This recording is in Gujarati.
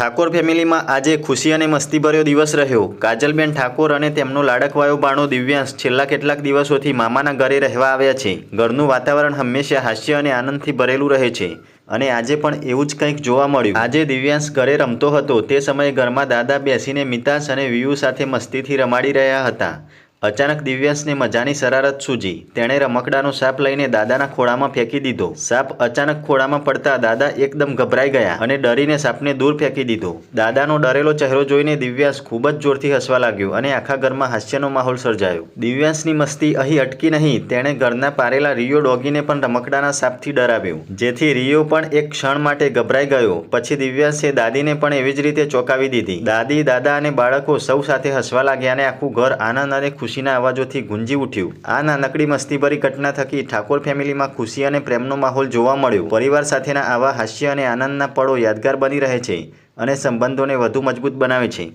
ઠાકોર ફેમિલીમાં આજે ખુશી અને મસ્તીભર્યો દિવસ રહ્યો. કાજલબેન ઠાકોર અને તેમનો લાડકવાયો બાણો દિવ્યાંશ છેલ્લા કેટલાક દિવસોથી મામાના ઘરે રહેવા આવ્યા છે. ઘરનું વાતાવરણ હંમેશા હાસ્ય અને આનંદથી ભરેલું રહે છે. અને આજે પણ એવું જ કંઈક જોવા મળ્યું. આજે દિવ્યાંશ ઘરે રમતો હતો. તે સમયે ઘરમાં દાદા બેસીને મિતાસ અને વિયુ સાથે મસ્તીથી રમાડી રહ્યા હતા. અચાનક દિવ્યાંશને મજાની શરારત સૂજી. તેણે રમકડાનો સાપ લઈને દાદાના ખોળામાં ફેંકી દીધો. સાપ અચાનક ખોળામાં પડતા દાદા એકદમ ગભરાઈ ગયા અને ડરીને સાપને દૂર ફેંકી દીધો. દાદાનો ડરેલો ચહેરો જોઈને દિવ્યાંશ ખૂબ જ જોરથી હસવા લાગ્યો અને આખા ઘરમાં હાસ્યનો માહોલ સર્જાયો. દિવ્યાંશની મસ્તી અહીં અટકી નહીં, તેણે ઘરના પારેલા રિયો ડોગીને પણ રમકડાના સાપથી ડરાવ્યો. જેથી રિયો પણ એક ક્ષણ માટે ગભરાઈ ગયો. પછી દિવ્યાંશે દાદીને પણ એવી જ રીતે ચોંકાવી દીધી. દાદી, દાદા અને બાળકો સૌ સાથે હસવા લાગ્યા અને આખું ઘર આનંદ અને ખુશીના અવાજોથી ગુંજી ઉઠ્યું. આ નાનકડી મસ્તીભરી ઘટના થકી ઠાકોર ફેમિલીમાં ખુશી અને પ્રેમનો માહોલ જોવા મળ્યો. પરિવાર સાથેના આવા હાસ્ય અને આનંદના પળો યાદગાર બની રહે છે અને સંબંધોને વધુ મજબૂત બનાવે છે.